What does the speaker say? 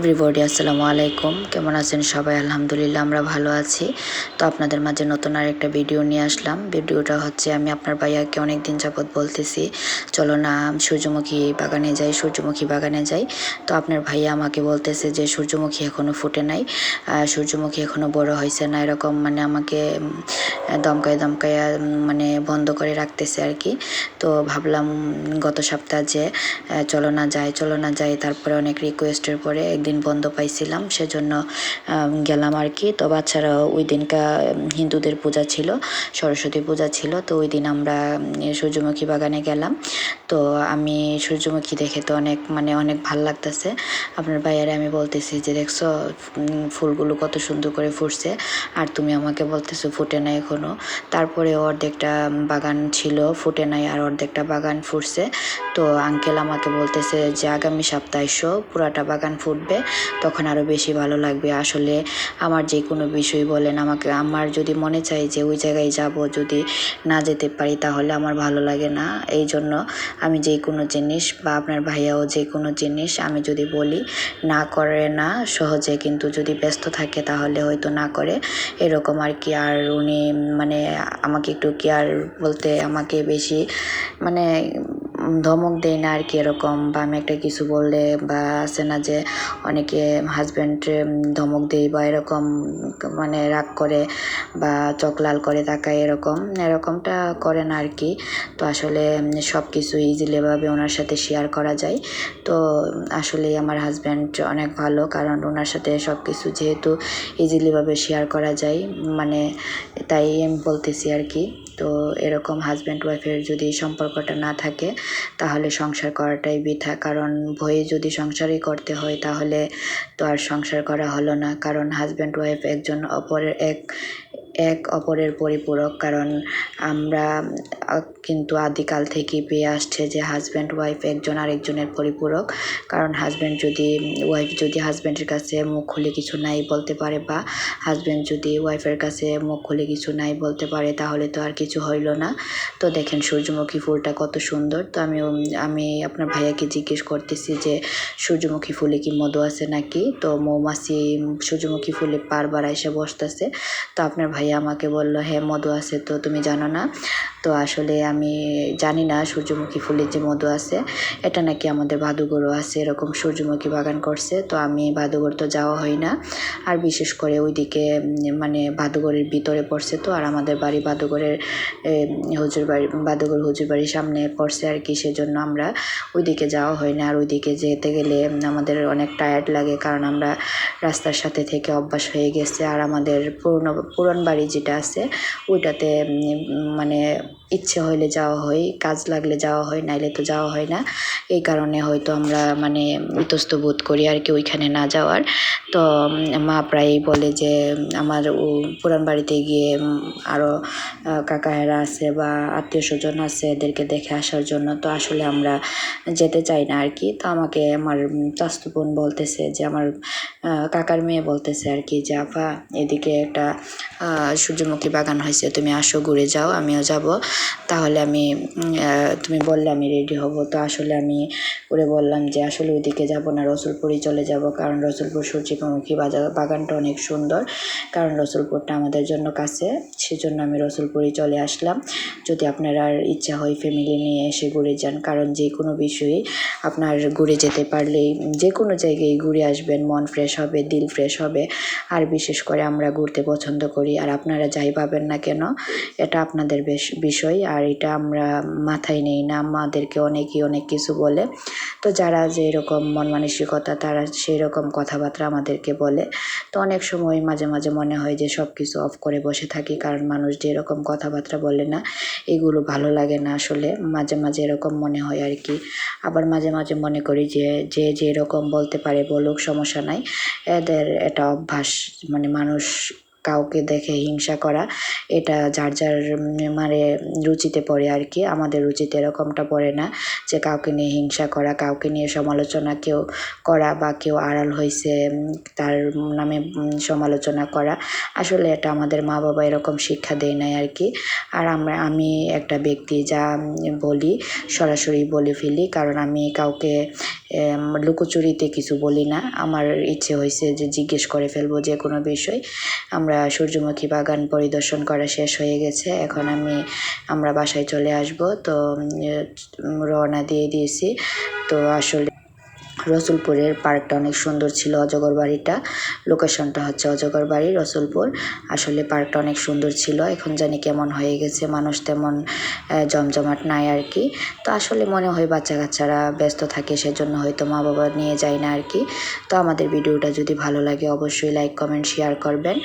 Everybody আসসালামু আলাইকুম। কেমন আছেন সবাই? আলহামদুলিল্লাহ, আমরা ভালো আছি। তো আপনাদের মাঝে নতুন আর একটা ভিডিও নিয়ে আসলাম। ভিডিওটা হচ্ছে, আমি আপনার ভাইয়াকে অনেক দিন যাবৎ বলতেছি, চলো না, সূর্যমুখী বাগানে যাই, সূর্যমুখী বাগানে যাই। তো আপনার ভাইয়া আমাকে বলতেছে যে, সূর্যমুখী এখনও ফুটে নাই সূর্যমুখী এখনও বড় হয়েছে না। এরকম মানে আমাকে দমকায় দমকায় মানে বন্ধ করে রাখতেছে আর কি। তো ভাবলাম গত সপ্তাহ যে চলো না যাই, চলো না যাই। তারপরে অনেক রিকোয়েস্টের পরে একদিন বন্ধ পাইছিলাম, সেজন্য গেলাম আর কি। তো বাচ্চারা ওই দিনকা হিন্দুদের পূজা ছিল, সরস্বতী পূজা ছিল। তো ওই দিন আমরা সূর্যমুখী বাগানে গেলাম। তো আমি সূর্যমুখী দেখে তো অনেক মানে অনেক ভালো লাগতেছে। আপনার ভাইয়ারে আমি বলতেছি যে, দেখছ ফুলগুলো কত সুন্দর করে ফুটছে, আর তুমি আমাকে বলতেছো ফুটে নাই এখনও তারপরে অর্ধেকটা বাগান ছিল, ফুটে নাই, আর অর্ধেকটা বাগান ফুটছে। তো আঙ্কেল আমাকে বলতেছে যে, আগামী সপ্তাহে এসো, পুরাটা বাগান ফুটবে। তখন আরও বেশি ভালো লাগবে। আসলে আমার যে কোনো বিষয় বলেন, আমাকে, আমার যদি মনে চাই যে ওই জায়গায় যাব, যদি না যেতে পারি তাহলে আমার ভালো লাগে না। এই জন্য আমি যে কোনো জিনিস বা আপনার ভাইয়াও যে কোনো জিনিস আমি যদি বলি, না করে না, সহজে কিন্তু যদি ব্যস্ত থাকে তাহলে হয়তো না করে। এরকম আর কি, আর উনি মানে আমাকে একটু কেয়ার বলতে আমাকে বেশি মানে ধমক দেয় না আর কি, এরকম বা আমি একটা কিছু বললে বা আছে না যে অনেকে হাজব্যান্ড ধমক দেয় বা এরকম মানে রাগ করে বা চোখ লাল করে তাকায়, এরকম, এরকমটা করে না আর কি। তো আসলে সব কিছু ইজিলিভাবে ওনার সাথে শেয়ার করা যায়। তো আসলে আমার হাজব্যান্ড অনেক ভালো, কারণ ওনার সাথে সব কিছু যেহেতু ইজিলিভাবে শেয়ার করা যায় মানে তাই আমি বলতেছি আর কি। তো এরকম হাজব্যান্ড ওয়াইফের যদি সম্পর্কটা না থাকে, তাহলে সংসার করাটাই বৃথা। কারণ ভয়ে যদি সংসারই করতে হয়, তাহলে তো আর সংসার করা হলো না। কারণ হাজব্যান্ড ওয়াইফ একজন অপরের এক এক অপরের পরিপূরক, কারণ আমরা কিন্তু আদিকাল থেকেই পেয়ে আসছে যে হাজব্যান্ড ওয়াইফ একজন আরেকজনের পরিপূরক। কারণ হাজব্যান্ড যদি ওয়াইফ যদি হাজব্যান্ডের কাছে মুখ খুলে কিছু নাই বলতে পারে বা হাজব্যান্ড যদি ওয়াইফের কাছে মুখ খুলে কিছু নাই বলতে পারে, তাহলে তো আর কিছু হইল না। তো দেখেন সূর্যমুখী ফুলটা কত সুন্দর। তো আমি আমি আপনার ভাইয়াকে জিজ্ঞেস করতেছি যে, সূর্যমুখী ফুলে কি মধু আছে নাকি? তো মৌমাছি সূর্যমুখী ফুলে বারবার এসে বসতেছে। তো আপনার ভাইয়া আমাকে বলল হ্যাঁ মধু আছে তো, তুমি জানো না? তো আসলে আমি জানি না সূর্যমুখী ফুলের যে মধু আছে, এটা নাকি আমাদের ভাদুগরও আছে, এরকম সূর্যমুখী বাগান করছে। তো আমি ভাদুগর তো যাওয়া হয় না। আর বিশেষ করে ওইদিকে মানে ভাদুগরের ভিতরে পড়ছে তো, আর আমাদের বাড়ি ভাদুগরের হুজুর বাড়ি, ভাদুগর হুজুর বাড়ির সামনে পড়ছে আর কি, সেজন্য আমরা ওইদিকে যাওয়া হয় না। আর ওইদিকে যেতে গেলে আমাদের অনেক টায়ার্ড লাগে, কারণ আমরা রাস্তার সাথে থেকে অভ্যাস হয়ে গেছে। আর আমাদের পুরনো, পুরন বাড়ি যেটা আছে ওইটাতে মানে ইচ্ছে হইলে যাওয়া হয়, কাজ লাগলে যাওয়া হয়, নাইলে তো যাওয়া হয় না। এই কারণে হয়তো আমরা মানে ইতস্ত বোধ করি আর কি ওইখানে না যাওয়ার। তো মা প্রায়ই বলে যে, আমার পুরান বাড়িতে গিয়ে আরও কাকাহেরা আছে বা আত্মীয় স্বজন আছে এদেরকে দেখে আসার জন্য। তো আসলে আমরা যেতে চাই না আর কি। তো আমাকে আমার চাস্তু বোন বলতেছে যে, আমার কাকার মেয়ে বলতেছে আর কি যে আপা এদিকে একটা সূর্যমুখী বাগান হয়েছে, তুমি আসো, ঘুরে যাও, আমিও যাব। তাহলে আমি তুমি বললে আমি রেডি হব। তো আসলে আমি করে বললাম যে, আসলে ওইদিকে যাব না, রসুলপুরই চলে যাব। কারণ রসুলপুর সূর্যমুখী বাজার বাগানটা অনেক সুন্দর। কারণ রসুলপুরটা আমাদের জন্য কাছে, সেজন্য আমি রসুলপুরই চলে আসলাম। যদি আপনার আর ইচ্ছা হয় ফ্যামিলি নিয়ে এসে ঘুরে যান, কারণ যে কোনো বিষয়ে আপনার ঘুরে যেতে পারলেই, যে কোনো জায়গায় ঘুরে আসবেন, মন ফ্রেশ হবে, দিল ফ্রেশ হবে। আর বিশেষ করে আমরা ঘুরতে পছন্দ করি, আর আপনারা যাই পাবেন না কেন, এটা আপনাদের বেশ বিষয়। আর এটা আমরা মাথায় নেই না, আমাদেরকে অনেকেই অনেক কিছু বলে। তো যারা যে এরকম মন মানসিকতা, তারা সেই রকম কথাবার্তা আমাদেরকে বলে। তো অনেক সময় মাঝে মাঝে মনে হয় যে সব কিছু অফ করে বসে থাকি, কারণ মানুষ যে এরকম কথাবার্তা বলে না, এগুলো ভালো লাগে না আসলে। মাঝে মাঝে এরকম মনে হয় আর কি। আবার মাঝে মাঝে মনে করি যে যে যে এরকম বলতে পারে বলুক, সমস্যা নাই। এদের এটা অভ্যাস মানে মানুষ কাউকে দেখে হিংসা করা, এটা যার যার মানে রুচিতে পড়ে আর কি। আমাদের রুচিতে এরকমটা পড়ে না যে কাউকে নিয়ে হিংসা করা, কাউকে নিয়ে সমালোচনা কেউ করা বা কেউ আড়াল হয়েছে তার নামে সমালোচনা করা। আসলে এটা আমাদের মা বাবা এরকম শিক্ষা দেয় নাই আর কি। আর আমরা, আমি একটা ব্যক্তি যা বলি, সরাসরি বলে ফেলি, কারণ আমি কাউকে লুকোচুরিতে কিছু বলি না। আমার ইচ্ছে হয়েছে যে জিজ্ঞেস করে ফেলব যে কোনো বিষয়। আমরা সূর্যমুখী বাগান পরিদর্শন করা শেষ হয়ে গেছে। এখন আমি, আমরা বাসায় চলে আসব। তো রওনা দিয়ে দিয়েছি। তো আসলে রসুলপুরের পার্কটা অনেক সুন্দর ছিল অজগর বাড়িটা। লোকেশনটা হচ্ছে অজগর বাড়ি, রসুলপুর। আসলে পার্কটা অনেক সুন্দর ছিল। এখন জানি কেমন হয়ে গেছে। মানুষ তেমন জমজমাট নাই আর কি। তো আসলে মনে হয় বাচ্চা কাচ্চারা ব্যস্ত থাকে, সেজন্য হয়তো মা বাবা নিয়ে যায় না আর কি। তো আমাদের ভিডিওটা যদি ভালো লাগে, অবশ্যই লাইক কমেন্ট শেয়ার করবেন।